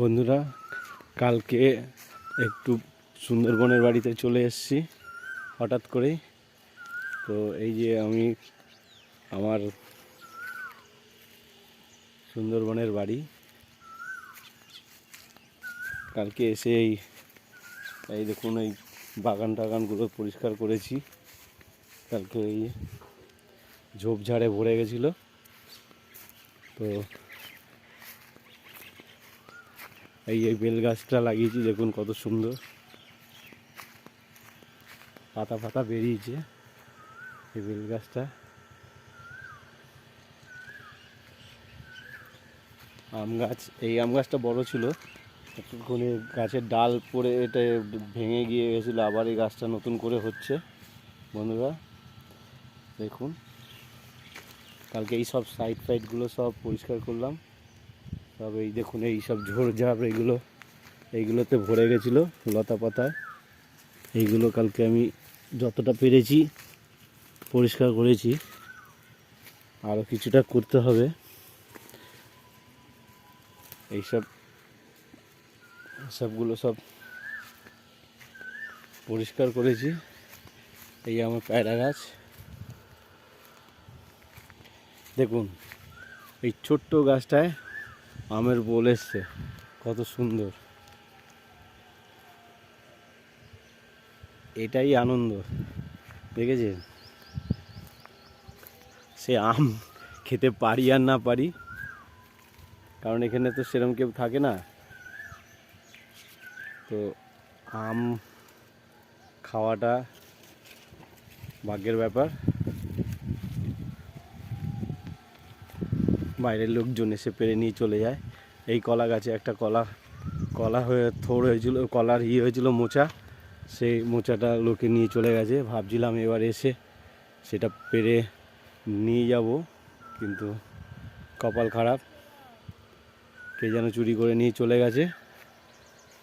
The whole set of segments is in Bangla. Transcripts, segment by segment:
বন্ধুরা, কালকে একটু সুন্দরবনের বাড়িতে চলে এসেছি, হঠাৎ করেই। তো এই যে আমি, আমার সুন্দরবনের বাড়ি। কালকে এসে এই এই দেখুন, এই বাগান টাগানগুলো পরিষ্কার করেছি। কালকে এই ঝোপঝাড়ে ভরে গেছিল। তো এই এই বেল গাছটা লাগিয়েছি, দেখুন কত সুন্দর। পাতা পাতা বেরিয়েছে এই বেল গাছটা। আম গাছ, এই আম গাছটা বড় ছিল। একটুখানি গাছের ডাল পড়ে এটা ভেঙে গিয়ে গেছিল, আবার এই গাছটা নতুন করে হচ্ছে। বন্ধুরা, দেখুন। কালকে এই সব সাইড ফাইডগুলো সব পরিষ্কার করলাম। সব এই দেখুন, এই সব ঝোড়ঝাপ এইগুলো এইগুলোতে ভরে গেছিল লতা পাতায় এইগুলো কালকে আমি যতটা পেরেছি পরিষ্কার করেছি। আরও কিছুটা করতে হবে। এইসব সবগুলো সব পরিষ্কার করেছি। এই আমার পায়রা গাছ। দেখুন, এই ছোট্ট গাছটায় আমের বোল এসছে। কত সুন্দর। এটাই আনন্দ। দেখেছেন? সে আম খেতে পারি আর না পারি। কারণ এখানে তো সেরকম কেউ থাকে না। তো আম খাওয়াটা ভাগ্যের ব্যাপার। বাইরের লোকজন এসে পেরে নিয়ে চলে যায়। এই কলা গাছে একটা কলা কলা হয়ে, থোড় হয়েছিল, কলার ইয়ে হয়েছিল মোচা। সেই মোচাটা লোকে নিয়ে চলে গেছে। ভাবছিলাম এবার এসে সেটা পেরে নিয়ে যাব, কিন্তু কপাল খারাপ। কে যেন চুরি করে নিয়ে চলে গেছে।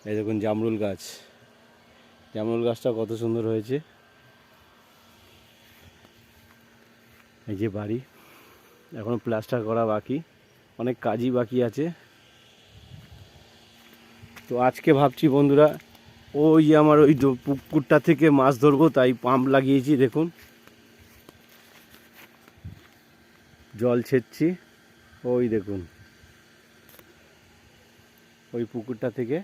এই দেখুন জামরুল গাছ। জামরুল গাছটা কত সুন্দর হয়েছে। এই যে বাড়ি। এখনও প্লাস্টার করা বাকি। অনেক কাজই বাকি আছে। তো আজকে ভাবছি বন্ধুরা, ওই আমার ওই পুকুরটা থেকে মাছ ধরবো, তাই পাম্প লাগিয়েছি, দেখুন। জল ছেচ্ছি, ওই দেখুন। ওই পুকুরটা থেকে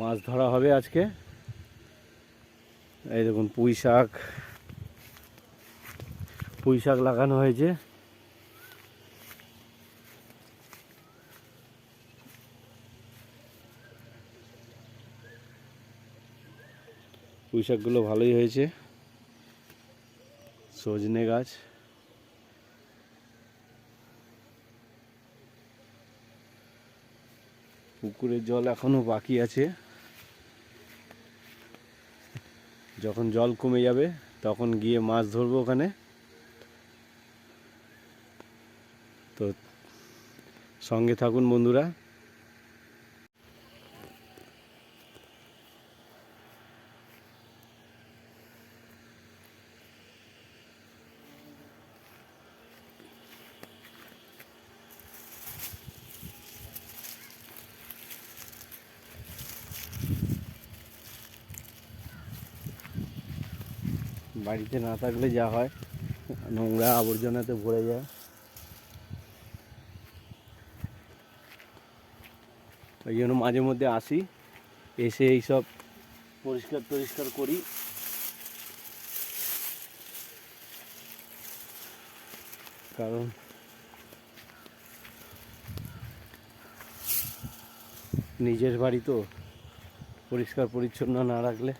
মাছ ধরা হবে আজকে। এই দেখুন পুঁই শাক পুঁই শাক লাগানো হয়েছে। পুঁই শাকগুলো ভালোই হয়েছে। সজনে গাছ। পুকুরের জল এখনও বাকি আছে। যখন জল কমে যাবে, তখন গিয়ে মাছ ধরবো ওখানে। তো সঙ্গে থাকুন বন্ধুরা। বাড়িতে না থাকলে যা হয় নোংরা আবর্জনাতে ভরে যায়। ওই জন্য মাঝে মধ্যে আসি, এসে এইসব পরিষ্কার টরিষ্কার করি। কারণ নিজের বাড়ি তো পরিষ্কার পরিচ্ছন্ন না রাখলে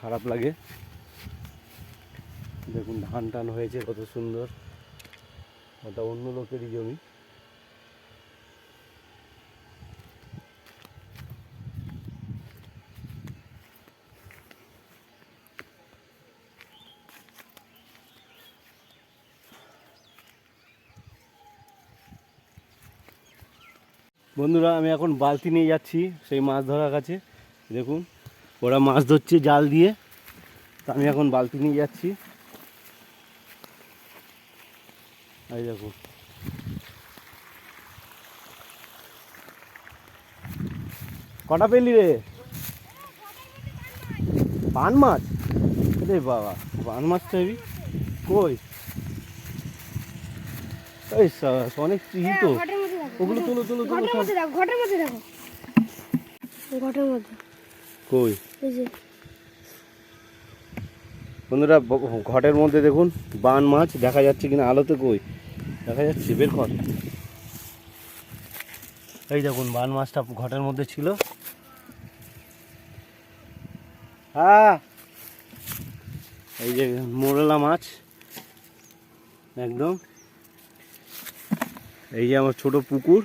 খারাপ লাগে। দেখুন, ধান টান হয়েছে কত সুন্দর। ওটা অন্য লোকেরই জমি। বন্ধুরা, আমি এখন বালতি নিয়ে যাচ্ছি সেই মাছ ধরার কাছে। দেখুন, ওরা মাছ ধরছে জাল দিয়ে। তা আমি এখন বালতি নিয়ে যাচ্ছি। এই দেখুন কটা পেলি রে? পান মাছ? রে বাবা, পান মাছ তো কই? এই অনেক চিহি ওগুলো তুলো তুলো তুলো ঘটের মধ্যে দেখো ঘটের মধ্যে দেখো। ঘটের মধ্যে। কই? এই যে। বন্ধুরা ঘটের মধ্যে দেখুন বান মাছ দেখা যাচ্ছে কিনা আলোতে কই? দেখা যাচ্ছে বের কর। এই দেখুন বান মাছটা ঘটের মধ্যে ছিল। হ্যাঁ এই যে মোরলা মাছ একদম। এই যে আমার ছোট পুকুর।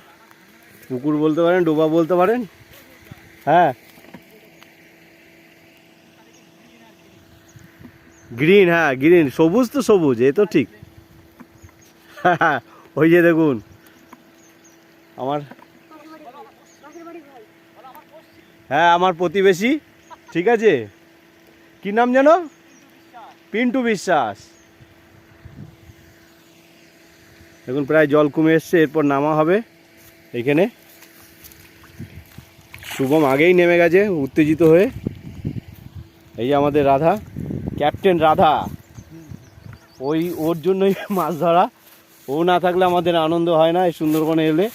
পুকুর বলতে পারেন, ডোবা বলতে পারেন। হ্যাঁ। গ্রিন হ্যাঁ গ্রিন সবুজ তো সবুজ, এ তো ঠিক। ওই যে দেখুন। আমার হ্যাঁ আমার প্রতিবেশী। ঠিক আছে? কি নাম যেন? পিন্টু বিশ্বাস। দেখুন প্রায় জল কমে এসছে, এরপর নামা হবে। এখানে শুভম আগেই নেমে গেছে, উত্তেজিত হয়ে। এই যে আমাদের রাধা, ক্যাপ্টেন রাধা। ওই, ওর জন্যই মাছ ধরা। ও না থাকলে আমাদের আনন্দ হয় না এই সুন্দরবনে এলে।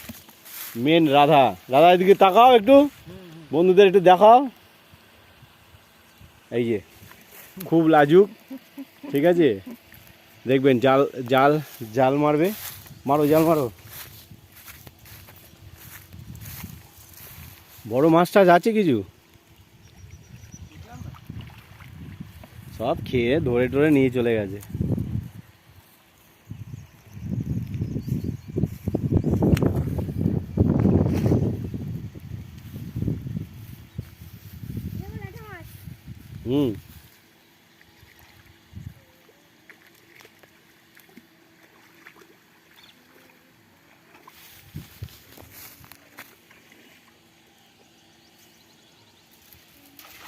মেন রাধা। রাধা, এদিকে তাকাও একটু। বন্ধুদের একটু দেখাও। এই যে, খুব লাজুক। ঠিক আছে? দেখবেন, জাল জাল জাল মারবে। মারো, জাল মারো। বড় মাছ টাছ আছে কিছু? সব খেয়ে ধরে টরে নিয়ে চলে গেছে।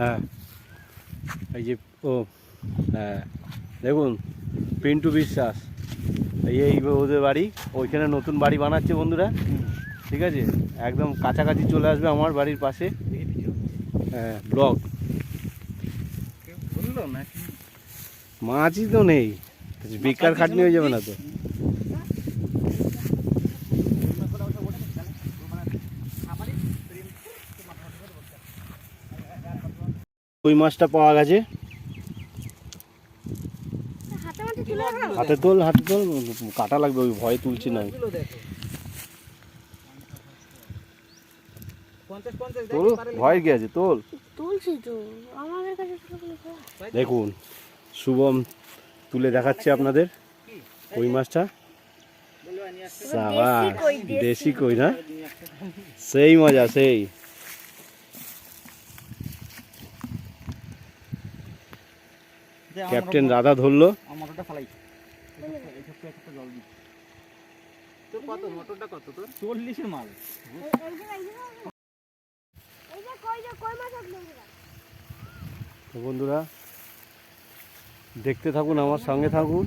হ্যাঁ। এই যে ও হ্যাঁ। দেখুন পিন্টু বিশ্বাস। এই ওদের বাড়ি ওইখানে নতুন বাড়ি বানাচ্ছে বন্ধুরা। ঠিক আছে? একদম কাছাকাছি চলে আসবে আমার বাড়ির পাশে। হ্যাঁ ব্লক। মাছই তো নেই। বেকার খাটনি হয়ে যাবে না তো। ওই মাছটা পাওয়া গেছে? হাতে তুলে হাতে তোল কাটা লাগবে ওই ভয়ে তুলছি না। তোল ভয় কি আছে? তোল। তুলছি তো আমাদের কাছে তুলে। দেখুন শুভম তুলে দেখাচ্ছে আপনাদের কই মাছটা। দেশি কই। না? সেই মজা সেই। ক্যাপ্টেন রাধা ধরলো। মোটরটা ফালাই। এই ছোট্ট একটা জল দিই তোর কত? মোটরটা কত তোর? চল্লিশের মাল। এই- এই যে- এই যে- এই যে কই যে কই মাছ আসলো বন্ধুরা। তো বন্ধুরা দেখতে থাকুন আমার সঙ্গে থাকুন।